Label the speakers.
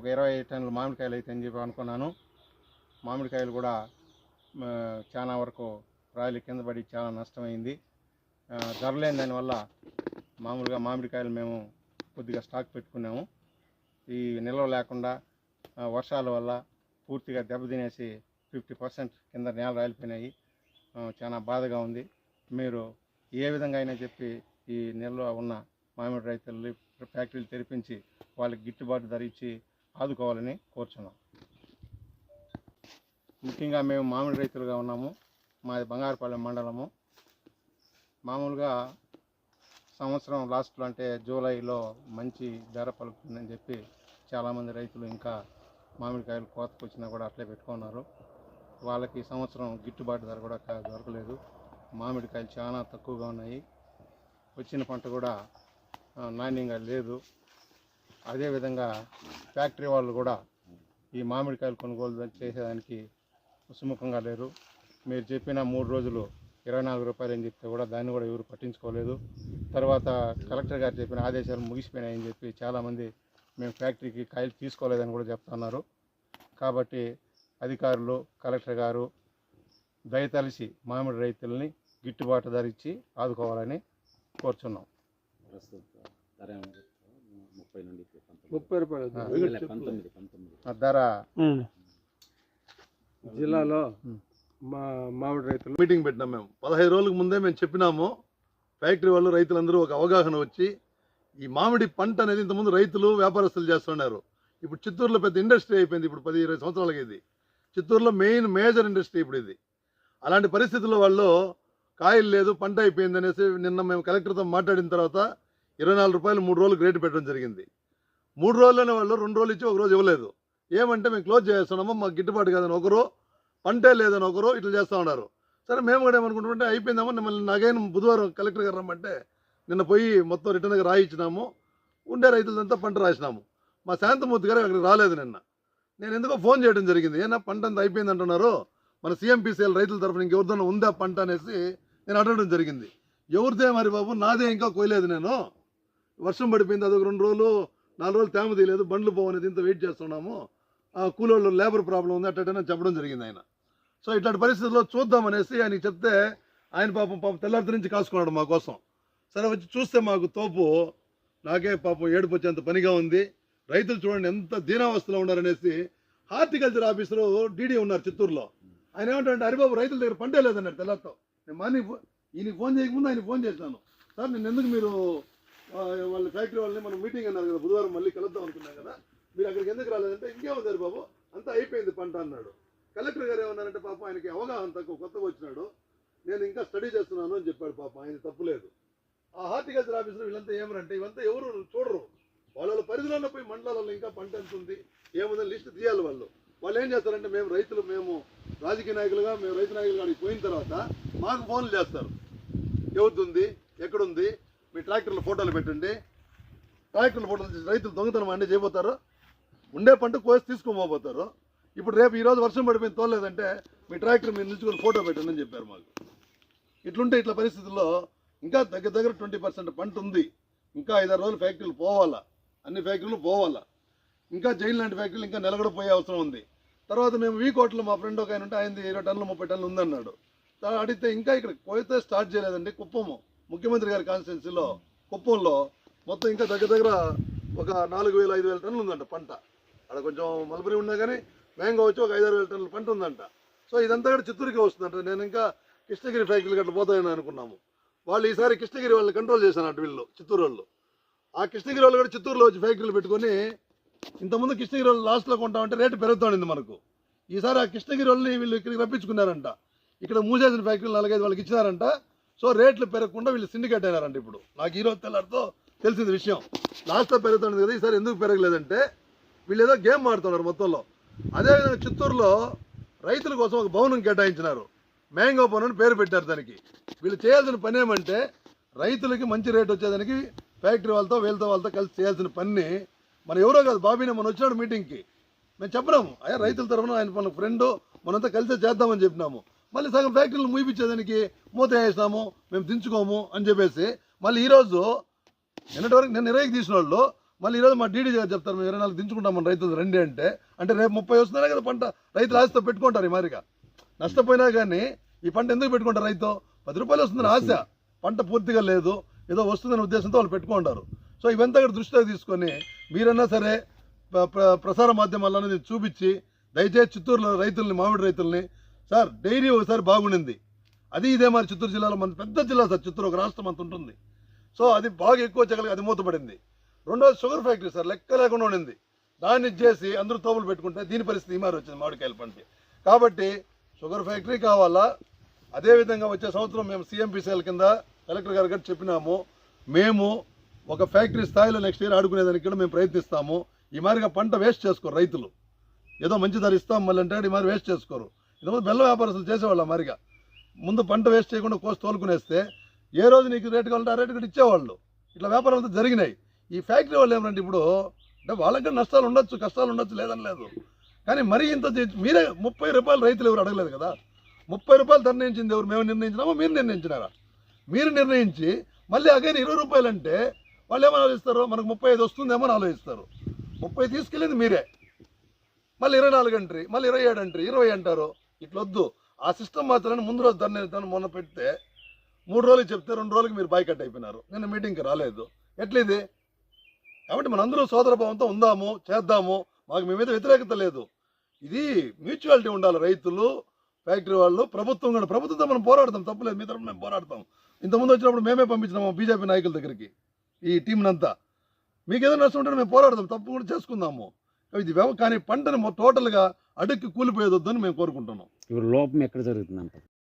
Speaker 1: ఒక ఇరవై టన్నుల మామిడికాయలు అయితే అని చెప్పి అనుకున్నాను. మామిడికాయలు కూడా చాలా వరకు రాయలు కింద పడి చాలా నష్టమైంది. ధరలేని దానివల్ల మామూలుగా మామిడికాయలు మేము కొద్దిగా స్టాక్ పెట్టుకున్నాము. ఈ నిల్వ లేకుండా వర్షాల వల్ల పూర్తిగా దెబ్బతినేసి ఫిఫ్టీ పర్సెంట్ కింద నేల రాలిపోయినాయి. చాలా బాధగా ఉంది. మీరు ఏ విధంగా అయినా చెప్పి ఈ నిల్వ ఉన్న మామిడి రైతులు ఫ్యాక్టరీలు తెరిపించి వాళ్ళకి గిట్టుబాటు ధర ఇచ్చి ఆదుకోవాలని కోరుచున్నాం. ముఖ్యంగా మేము మామిడి రైతులుగా ఉన్నాము. మాది బంగారుపాలెం మండలము. మామూలుగా సంవత్సరం లాస్ట్లో అంటే జూలైలో మంచి ధర పలుకుతుందని చెప్పి చాలామంది రైతులు ఇంకా మామిడికాయలు కోతకు వచ్చినా కూడా అట్లే పెట్టుకున్నారు. వాళ్ళకి సంవత్సరం గిట్టుబాటు ధర కూడా దొరకలేదు. మామిడికాయలు చాలా తక్కువగా ఉన్నాయి. వచ్చిన పంట కూడా నాణ్యంగా లేదు. అదేవిధంగా ఫ్యాక్టరీ వాళ్ళు కూడా ఈ మామిడికాయలు కొనుగోలు చేసేదానికి సుముఖంగా లేరు. మీరు చెప్పిన మూడు రోజులు ఇరవై నాలుగు రూపాయలు అని చెప్తే కూడా దాన్ని కూడా ఎవరు పట్టించుకోలేదు. తర్వాత కలెక్టర్ గారు చెప్పిన ఆదేశాలు ముగిసిపోయినాయని చెప్పి చాలామంది మేము ఫ్యాక్టరీకి కాయలు తీసుకోలేదని కూడా చెప్తున్నారు కాబట్టి అధికారులు కలెక్టర్ గారు దయతలిసి మామిడి రైతుల్ని గిట్టుబాటు ధరించి ఆదుకోవాలని కోరుచున్నాం.
Speaker 2: ముప్పై నుండి
Speaker 3: ముప్పై రూపాయలు
Speaker 2: పంతొమ్మిది పంతొమ్మిది.
Speaker 1: ధర
Speaker 3: జిల్లాలో. మా మామిడి రైతులు
Speaker 4: మీటింగ్ పెట్టినాం మేము. పదహైదు రోజులకు ముందే మేము చెప్పినాము. ఫ్యాక్టరీ వాళ్ళు రైతులందరూ ఒక అవగాహన వచ్చి ఈ మామిడి పంట అనేది ఇంతకుముందు రైతులు వ్యాపారస్తులు చేస్తున్నారు ఇప్పుడు చిత్తూరులో పెద్ద ఇండస్ట్రీ అయిపోయింది. ఇప్పుడు పది ఇరవై సంవత్సరాలకి ఇది. చిత్తూరులో మెయిన్ మేజర్ ఇండస్ట్రీ ఇప్పుడు ఇది. అలాంటి పరిస్థితుల్లో వాళ్ళు కాయలు లేదు పంట అయిపోయింది అనేసి నిన్న మేము కలెక్టర్తో మాట్లాడిన తర్వాత ఇరవై నాలుగు రూపాయలు మూడు రోజులు రేటు పెట్టడం జరిగింది. మూడు రోజుల్లోనే వాళ్ళు రెండు రోజులు ఇచ్చి ఒక రోజు ఇవ్వలేదు. ఏమంటే మేము క్లోజ్ చేస్తున్నామో మాకు గిట్టుబాటు కాదని ఒకరు పంటే లేదని ఒకరు ఇట్లా చేస్తూ ఉన్నారు. సరే మేము కూడా ఏమనుకుంటుంటే అయిపోయిందామో మిమ్మల్ని నగైన బుధవారం కలెక్టర్ గారు రమ్మంటే నిన్న పోయి మొత్తం రిటర్న్గా రాయించినాము ఉండే రైతులంతా పంట రాసినాము. మా శాంతమూర్తి గారు అక్కడికి రాలేదు నిన్న. నేను ఎందుకో ఫోన్ చేయడం జరిగింది. ఏనా పంట అంతా అయిపోయింది అంటున్నారు. మన సీఎంపీసీఎల్ రైతుల తరఫున ఇంకెవరిదైనా ఉందా పంట అనేసి నేను అడగడం జరిగింది. ఎవరిదే మరి బాబు? నాదే ఇంకా కోయలేదు నేను. వర్షం పడిపోయింది అదొక రెండు రోజులు నాలుగు రోజులు తేమ తీయలేదు బండ్లు పోవనేది ఇంత వెయిట్ చేస్తున్నాము. ఆ కూలోళ్ళు లేబర్ ప్రాబ్లం ఉంది అట్టనే చెప్పడం జరిగింది ఆయన. సో ఇట్లాంటి పరిస్థితుల్లో చూద్దామనేసి ఆయన చెప్తే ఆయన పాపం పాపం తెల్లారి నుంచి కాసుకున్నాడు మా కోసం. సరే వచ్చి చూస్తే మాకు తోపు. నాకే పాపం ఏడుపు వచ్చేంత పనిగా ఉంది. రైతులు చూడండి ఎంత దీనావస్థలో ఉన్నారనేసి హార్టికల్చర్ ఆఫీసరు డీడీ ఉన్నారు చిత్తూరులో. ఆయన ఏమంటారంటే హరిబాబు రైతుల దగ్గర పంటే లేదన్నాడు తెల్లారితో. నేను మార్నింగ్ ఈయన ఈయనకి ఫోన్ చేయకముందు ఆయన ఫోన్ చేశాను. సార్ నేను ఎందుకు మీరు వాళ్ళ ఫ్యాక్టరీ వాళ్ళని మనం మీటింగ్ అన్నారు కదా బుధవారం మళ్ళీ కలుద్దాం అనుకున్నాం కదా. మీరు అక్కడికి ఎందుకు రాలేదంటే ఇంకేముంది బాబు? అంతా అయిపోయింది పంట అన్నాడు. కలెక్టర్ గారు ఏమన్నారంటే పాపం ఆయనకి అవగాహన తక్కువ కొత్తగా వచ్చినాడు. నేను ఇంకా స్టడీ చేస్తున్నాను అని చెప్పాడు పాపం ఆయన తప్పులేదు. ఆ హార్టికల్చర్ ఆఫీసులో వీళ్ళంతా ఏమరంటే ఇవంతా ఎవరు చూడరు. వాళ్ళ పరిధిలో పోయి మండలాలలో ఇంకా పంట ఎంత ఉంది ఏముందని లిస్ట్ తీయాలి వాళ్ళు. వాళ్ళు ఏం చేస్తారంటే మేము రైతులు మేము రాజకీయ నాయకులుగా మేము రైతు నాయకులుగా పోయిన తర్వాత మాకు ఫోన్లు చేస్తారు. ఎవరిది ఎక్కడుంది? మీ ట్రాక్టర్ల ఫోటోలు పెట్టండి. ట్రాక్టర్ల ఫోటోలు రైతులు దొంగతనం అన్నీ చేయబోతారు. ఉండే పంట కోసి తీసుకోబోతారు ఇప్పుడు రేపు ఈరోజు వర్షం పడిపోయింది తోలేదంటే మీ ట్రాక్టర్ మీరు నిల్చుకొని ఫోటో పెట్టండి అని చెప్పారు మాకు. ఇట్లుంటే ఇట్లా పరిస్థితుల్లో ఇంకా దగ్గర దగ్గర ట్వంటీ పర్సెంట్ పంట ఉంది. ఇంకా ఐదారు రోజులు ఫ్యాక్టరీలు పోవాలా? అన్ని ఫ్యాక్టరీలు పోవాలా? ఇంకా జైలు లాంటి ఫ్యాక్టరీలు ఇంకా నిలగడ పోయే అవసరం ఉంది. తర్వాత మేము వీకోట్లో మా ఫ్రెండ్ ఒక ఆయన ఉంటే ఆయన ఇరవై టన్నులు ముప్పై టన్నులు ఉందన్నాడు. అడిగితే ఇంకా ఇక్కడ పోయితే స్టార్ట్ చేయలేదండి కుప్పము. ముఖ్యమంత్రి గారి కాన్స్టిట్యున్సీలో కుప్పంలో మొత్తం ఇంకా దగ్గర దగ్గర ఒక నాలుగు వేల ఐదు వేల టన్నులు ఉందంట పంట. అక్కడ కొంచెం మలబరి ఉన్నా కానీ మ్యాంగో వచ్చి ఒక ఐదారు వేల టన్నుల పంట ఉందంట. సో ఇదంతా కూడా చిత్తూరుకే వస్తుందంట. నేను ఇంకా కృష్ణగిరి ఫ్యాక్టరీలు గట్ల పోతాయని అనుకున్నాము. వాళ్ళు ఈసారి కృష్ణగిరి వాళ్ళని కంట్రోల్ చేశానంట వీళ్ళు చిత్తూరు వాళ్ళు. ఆ కృష్ణగిరి వాళ్ళు కూడా చిత్తూరులో వచ్చి ఫ్యాక్టరీలు పెట్టుకొని ఇంతకుముందు కృష్ణగిరి వాళ్ళు లాస్ట్లో కొంటామంటే రేటు పెరుగుతోంది మనకు. ఈసారి ఆ కృష్ణగిరి వాళ్ళని వీళ్ళు ఇక్కడికి రప్పించుకున్నారంట. ఇక్కడ మూసేసిన ఫ్యాక్టరీలు నాలుగైదు వాళ్ళకి ఇచ్చినారంట. సో రేట్లు పెరగకుండా వీళ్ళు సిండికేట్ అయినారంట ఇప్పుడు. నాకు ఈరోజు తెల్లారితో తెలిసింది విషయం. లాస్ట్లో పెరుగుతుంది కదా ఈసారి ఎందుకు పెరగలేదంటే వీళ్ళు ఏదో గేమ్ ఆడుతున్నారు మొత్తంలో. అదేవిధంగా చిత్తూరులో రైతుల కోసం ఒక భవనం కేటాయించినారు. మ్యాంగో భవన్ అని పేరు పెట్టారు దానికి. వీళ్ళు చేయాల్సిన పని ఏమంటే రైతులకి మంచి రేట్ వచ్చేదానికి ఫ్యాక్టరీ వాళ్ళతో వీళ్ళతో వాళ్ళతో కలిసి చేయాల్సిన పని మన ఎవరో కాదు బాబీని మనం వచ్చినాడు మీటింగ్కి. మేము చెప్పినాము అయ్యా రైతుల తరఫున ఆయన మన ఫ్రెండ్ మనంతా కలిసే చేద్దామని చెప్పినాము. మళ్ళీ సగం ఫ్యాక్టరీలు ముయిపించేదానికి మూత వేసినాము మేము దించుకోము అని చెప్పేసి మళ్ళీ ఈరోజు నిన్నటి వరకు నిన్న ఇరవైకి తీసిన వాళ్ళు మళ్ళీ ఈరోజు మా డీడీ గారు చెప్తారు మేము ఇరవై నాలుగు దించుకుంటాం మన రైతులు రండి అంటే అంటే రేపు ముప్పై వస్తున్నారే కదా పంట రైతులు ఆశతో పెట్టుకుంటారు ఈ మారిగా నష్టపోయినా కానీ ఈ పంట ఎందుకు పెట్టుకుంటారు రైతు? పది రూపాయలు వస్తుందని ఆశ. పంట పూర్తిగా లేదు ఏదో వస్తుందనే ఉద్దేశంతో వాళ్ళు పెట్టుకుంటారు. సో ఇవంతా కూడా దృష్టిలో తీసుకొని మీరన్నా సరే ప్ర- ప్రసార మాధ్యమాలను చూపించి దయచేసి చిత్తూరులో రైతుల్ని మామిడి రైతుల్ని సార్ డైరీ ఒకసారి బాగుండింది. అది ఇదే మరి చిత్తూరు జిల్లాలో మన పెద్ద జిల్లా సార్ చిత్తూరు ఒక రాష్ట్రం అంత ఉంటుంది. సో అది బాగా ఎక్కువ చెగలిగి అది మూతపడింది. రెండోది షుగర్ ఫ్యాక్టరీ సార్ లెక్క లేకుండా ఉండింది. దాన్ని చేసి అందరూ తోపులు పెట్టుకుంటే దీని పరిస్థితి ఈ మారి వచ్చింది మామిడికాయల పంట కాబట్టి షుగర్ ఫ్యాక్టరీ కావాలా? అదేవిధంగా వచ్చే సంవత్సరం మేము సిఎంపీసీఎల్ కింద కలెక్టర్ గారు గారు చెప్పినాము. మేము ఒక ఫ్యాక్టరీ స్థాయిలో నెక్స్ట్ ఇయర్ ఆడుకునేదానికి కూడా మేము ప్రయత్నిస్తాము. ఈ మాదిరిగా పంట వేస్ట్ చేసుకోరు రైతులు. ఏదో మంచి ధర ఇస్తాం మళ్ళీ అంటే ఈ మాదిరి వేస్ట్ చేసుకోరు. ఇంతకుముందు బెల్లం వ్యాపారస్తులు చేసేవాళ్ళు మరిగా. ముందు పంట వేస్ట్ చేయకుండా కోసి తోలుకునేస్తే ఏ రోజు నీకు రేటు కావాలంటే ఆ రేటు కూడా ఇచ్చేవాళ్ళు. ఇట్లా వ్యాపారం అంతా జరిగినాయి. ఈ ఫ్యాక్టరీ వాళ్ళు ఏమంటే ఇప్పుడు అంటే వాళ్ళకి నష్టాలు ఉండొచ్చు కష్టాలు ఉండొచ్చు లేదని లేదు. కానీ మరీ ఇంత మీరే ముప్పై రూపాయలు రైతులు ఎవరు అడగలేదు కదా? ముప్పై రూపాయలు నిర్ణయించింది ఎవరు? మేము నిర్ణయించినామో? మీరు నిర్ణయించినారా? మీరు నిర్ణయించి మళ్ళీ అగైన్ ఇరవై రూపాయలు అంటే వాళ్ళు ఏమని ఆలోచిస్తారు? మనకు ముప్పై ఐదు వస్తుందేమో అని ఆలోచిస్తారు? ముప్పై తీసుకెళ్ళింది మీరే. మళ్ళీ ఇరవై నాలుగు అంటారు మళ్ళీ ఇరవై ఏడు అంటారు ఇరవై అంటారు. ఇట్లా వద్దు ఆ సిస్టమ్ మాత్రమే ముందు రోజు దాన్ని దాన్ని మొన్న పెడితే మూడు రోజులు చెప్తే రెండు రోజులకి మీరు బాయ్కట్ అయిపోయినారు. నేను మీటింగ్కి రాలేదు. ఎట్లిది? కాబట్టి మనందరూ సోదర భావంతో ఉందాము చేద్దాము. మాకు మీ మీద వ్యతిరేకత లేదు. ఇది మ్యూచువాలిటీ ఉండాలి రైతులు ఫ్యాక్టరీ వాళ్ళు ప్రభుత్వం కూడా. ప్రభుత్వంతో మనం పోరాడతాం తప్పులేదు మీ తరఫున మేము పోరాడతాం. ఇంతకుముందు వచ్చినప్పుడు మేమే పంపించినాము బీజేపీ నాయకుల దగ్గరికి ఈ టీంనంతా. మీకు ఏదైనా నష్టం ఉంటే మేము పోరాడతాం తప్పు కూడా చేసుకుందాము. ఇది వ్యవ కానీ పంటను టోటల్గా అడుక్కి కూలిపోయేదొద్దని మేము కోరుకుంటున్నాం.
Speaker 2: ఇప్పుడు లోపం ఎక్కడ జరుగుతుందంట